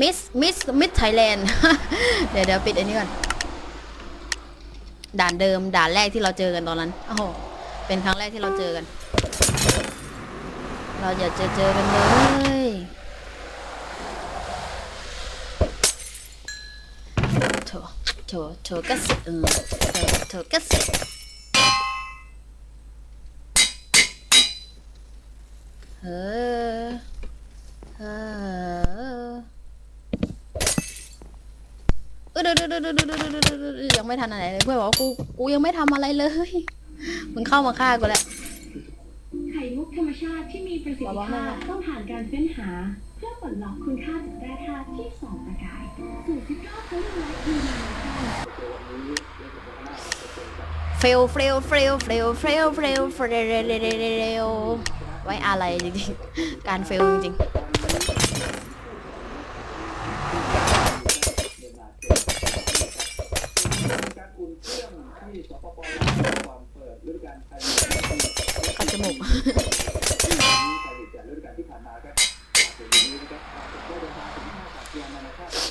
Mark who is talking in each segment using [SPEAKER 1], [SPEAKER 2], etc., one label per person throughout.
[SPEAKER 1] มิสมิสมิสไทยแลนด์เดี๋ยวเดี๋ยวปิดอันนี้ก่อน ด่านเดิมด่านแรกที่เราเจอกันตอนนั้นโอ้โหเป็นครั้งแรกที่เราเจอกัน เราอย่าเจอเจอกันเลยโถโถโถกสิเออโถโถกระสิเฮ้อเฮ้อเออเดี๋ยวเดี๋ยวเดี๋ยวเดี๋ยวเดี๋ยวเดี๋ยวเดี๋ ยวยังไม่ทันอะไรเลยเพื่อนบอกว่ากูกูยังไม่ทำอะไรเลยมึงเข้ามาฆ่ากูแล้ว
[SPEAKER 2] ไข่มุกธรรมชาติที่มีประสิทธิภาพต้องผ่านการเฟ้นหา เพื่อปลดล็อกคุณค่าจากแร่ธาตุที่ส่องประกายสูตรซิตรอเขาเรียกว่าอีนา
[SPEAKER 1] เฟลเฟลเฟลเฟลเฟลเฟลเฟลเร็วไว้อะไรจริงๆการเฟลจริงๆ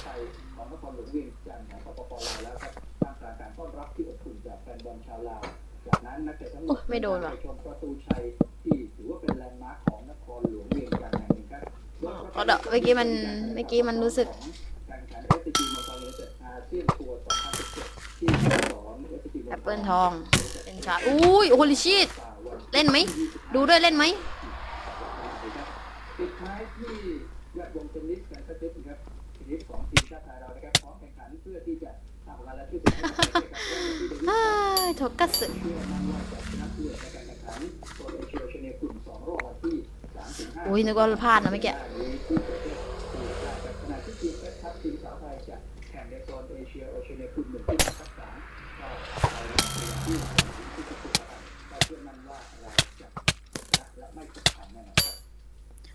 [SPEAKER 1] ไท
[SPEAKER 3] ยของนครหลวงเวียงจันทร์ของปปลา
[SPEAKER 1] วแล้วครับท่ามกางกา
[SPEAKER 3] รต้อนรับที่อบอุ่นจากแฟน
[SPEAKER 1] บอลชาวลาวจากนั้นนักเตะทั้งหมดไปชม
[SPEAKER 3] ประตูชัยที่ถือว่าเป็นแลนด์มาร์คของนครหลวงเวียงจันทร์แห่งนึ่ครับก็เดี๋
[SPEAKER 1] ยว
[SPEAKER 3] เมื่อกี้มันเมื่อกี้มันรู้สึกการแข่งเอสซีมอเตอร์เลสอา
[SPEAKER 1] เซีย
[SPEAKER 3] นทัวร์2017ที่สอนเอสซีจีแอปเปิลทองเป็นชาอุ้ยโอลิชีตเล่นไห
[SPEAKER 1] ม
[SPEAKER 3] ดูด้วยเล่
[SPEAKER 1] นไหมปิดท้ายที่ นะคขั้นทกั
[SPEAKER 3] สโอ้ยนึกว่าพลาด
[SPEAKER 1] นะเมื่อกี้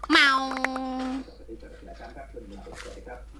[SPEAKER 3] ขมเสมาวัสดีครับสวัสดีครับ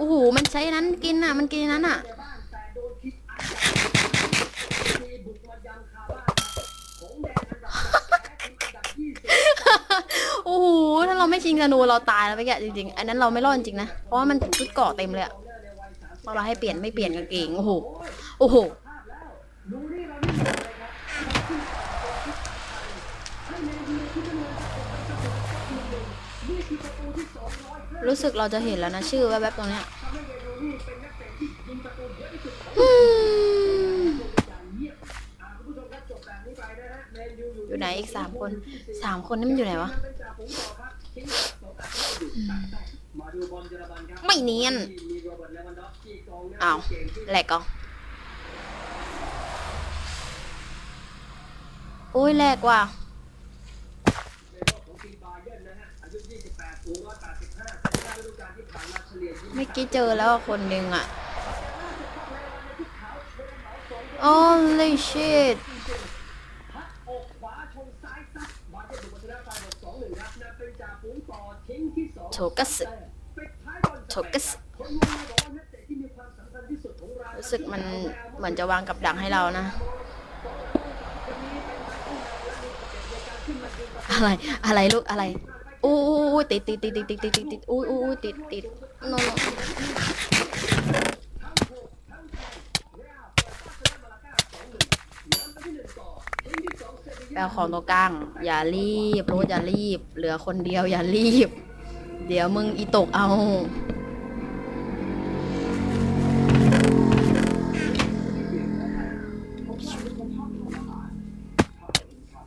[SPEAKER 3] อ้โหมัน
[SPEAKER 1] ใช้นั้นกินอะ มันกินนั้นอะ
[SPEAKER 3] โอ้
[SPEAKER 1] โห ถ้าเราไม่ชิงธนูเราตายแล้วไปแกจริงๆ อันนั้นเราไม่รอดจริงนะ เพราะว่ามันชุดเกาะเต็มเลยอะเราให้เปลี่ยนไม่เปลี่ยนกางเกงโอ้โห โอ้โห
[SPEAKER 3] รู้
[SPEAKER 1] สึกเราจะเห็นแล้วนะ ชื่อแวบๆตรงเนี้ย
[SPEAKER 3] อยู่ไห
[SPEAKER 1] นอีกสามคนสามคนนี่มันอยู่ไหนวะไม่เนียน
[SPEAKER 3] อ้า
[SPEAKER 1] วแหลกกองโอ้ยแหลกว่ะ
[SPEAKER 3] เมื่
[SPEAKER 1] อกี้เจอแล้วคนหนึ่งอะ Holy shit
[SPEAKER 3] โชกัส
[SPEAKER 1] โชกั
[SPEAKER 3] สรู้
[SPEAKER 1] สึกมันเหมือนจะวางกับดักให้เรานะ อะไร อะไรลูกอะไร อู้อู้ติดติดติดติดติดติดติดติดอู้อู้อู้ติดติดโนโนแปลของตัวกลาง อย่ารีบรถอย่ารีบ เหลือคนเดียวอย่ารีบ เดี๋ยวมึงอีตกเอา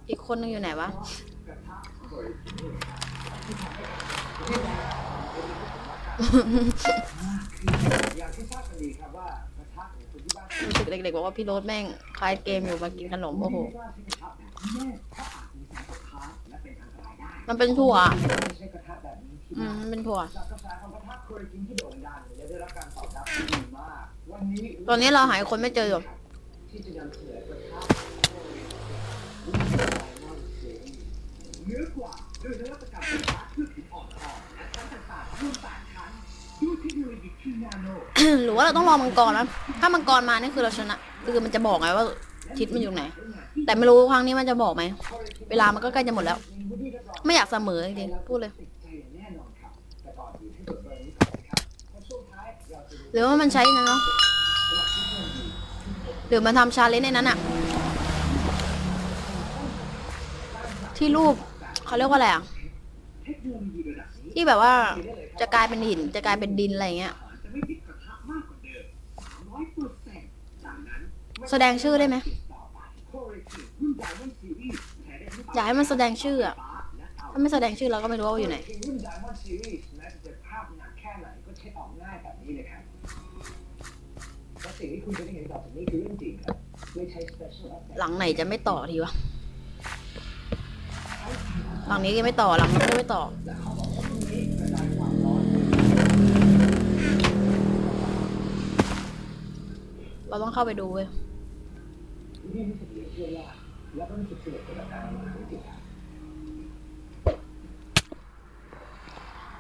[SPEAKER 1] อีกคนนึงอยู่ไหนวะ
[SPEAKER 3] รู้
[SPEAKER 1] สึกเด็กๆบอกว่าพี่โรสแม่งคลายเกมอยู่มากินขนมโอ้โห
[SPEAKER 3] มัน
[SPEAKER 1] เป็นถั่วอืมเป็นถั่ว
[SPEAKER 3] ตอนนี้
[SPEAKER 1] เราหายคนไม่เจอหยู่
[SPEAKER 3] เนื้อกว่าด้วยนวัตกรรมไฟฟ้าเพื่อผิวอ่อนและชั้นต่างๆร่วมต่า
[SPEAKER 1] หรือว่าเราต้องรอมังกรนะถ้ามังกรมานี่คือเราชนะคือมันจะบอกไงว่าทิศมันอยู่ไหน แต่ไม่รู้ครั้งนี้มันจะบอกไหม เวลามันก็ใกล้จะหมดแล้ว ไม่อยากเสมอจริงๆพูดเลย
[SPEAKER 3] หรือว่า
[SPEAKER 1] มันใช้นั่นเนาะหรือมันทำชาเลนจ์ในนั้นอะที่รูปเขาเรียกว่าอะไรอะ
[SPEAKER 3] ที่
[SPEAKER 1] แบบว่า จะกลายเป็นหินจะกลายเป็นดินอะไรเงี้ย แสดงชื่อได้ไหม
[SPEAKER 3] อ
[SPEAKER 1] ยากให้มันแสดงชื่ออะถ้าไม่แสดงชื่อเราก็ไม่รู้ว่าอยู่ไหน
[SPEAKER 3] หลังไหนจะ
[SPEAKER 1] ไม่ต่อทีวะ หลังนี้ก็ไม่ต่อ หลังนี้ก็ไม่ต่อ
[SPEAKER 3] เรา
[SPEAKER 1] ต้องเข้าไปดูเว้ย
[SPEAKER 3] กเหลือเชื่อว่าแล้วก็รู้สึกสนุกกับการทำอาหารจริงครับ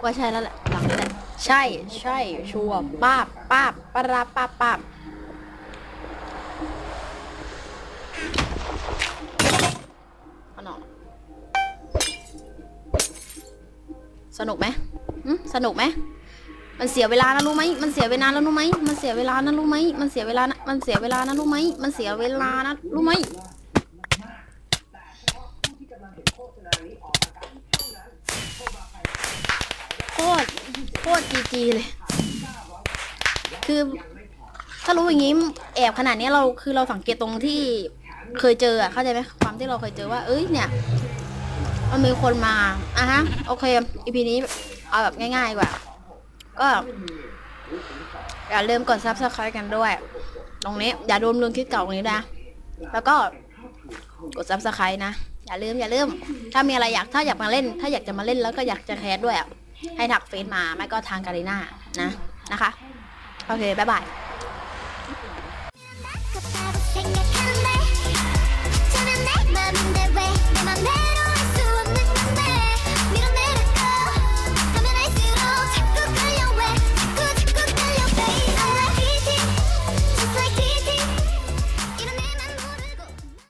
[SPEAKER 1] ว่าใช่แล้วแหละหลังนี้แหละใช่ใช่ชัวร์ป้าบป้าบปาราบป้าบป้าบอาหน่อสนุกไหมสนุกไหม มันเสียเวลานะรู้ไหมมันเสียเวลาแล้วรู้ไหมมันเสียเวลานะรู้ไหมมันเสียเวลานะมันเสียเวลานะรู้ไหมมันเสียเวลานะรู้ไหม
[SPEAKER 3] มากๆแต่เฉพาะผู้ที่กำลังเห็นโฆษโทรมาภายใน
[SPEAKER 1] โคตรโคตรจีจีเลย คือ ถ้ารู้อย่างนี้แอบขนาดนี้เราคือเราสังเกตตรงที่เคยเจออะเข้าใจไหมความที่เราเคยเจอว่า เอ้ยเนี่ย มันมีคนมาอะฮะ โอเคอีพีนี้เอาแบบง่ายๆกว่า ก็อย่าลืมกด subscribe กันด้วย ตรงนี้อย่าลืมลืมคลิปเก่าตรงนี้นะ แล้วก็กด subscribe นะ อย่าลืมอย่าลืม ถ้ามีอะไรอยากถ้าอยากมาเล่น ถ้าอยากจะมาเล่นแล้วก็อยากจะแคสด้วยอะให้ถักเฟซมาไม่ก็ทางการีน่านะนะคะ โอเค บ๊ายบาย